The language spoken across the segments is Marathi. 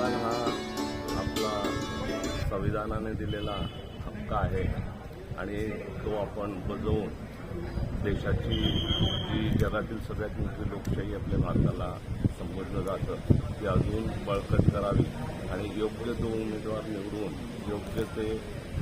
मतदान हा आपला संविधानाने दिलेला हक्क आहे. आणि तो आपण बजवून देशाची जी जगातील सगळ्यात मोठी लोकशाही आपल्या भारताला संबोधलं जातं ती अजून बळकट करावी आणि योग्य तो उमेदवार निवडून योग्य ते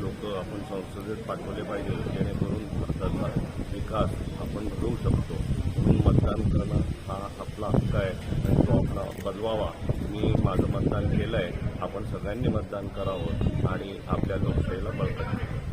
लोक आपण संसदेत पाठवले पाहिजे जेणेकरून भारताचा विकास आपण घडवू शकतो. म्हणून मतदान करणं हा आपला हक्क आहे आणि तो आपला बजवावा मी माझं मतदान केलं आहे आपण सगळ्यांनी मतदान करावं आणि आपल्या लोकशाहीला बळकट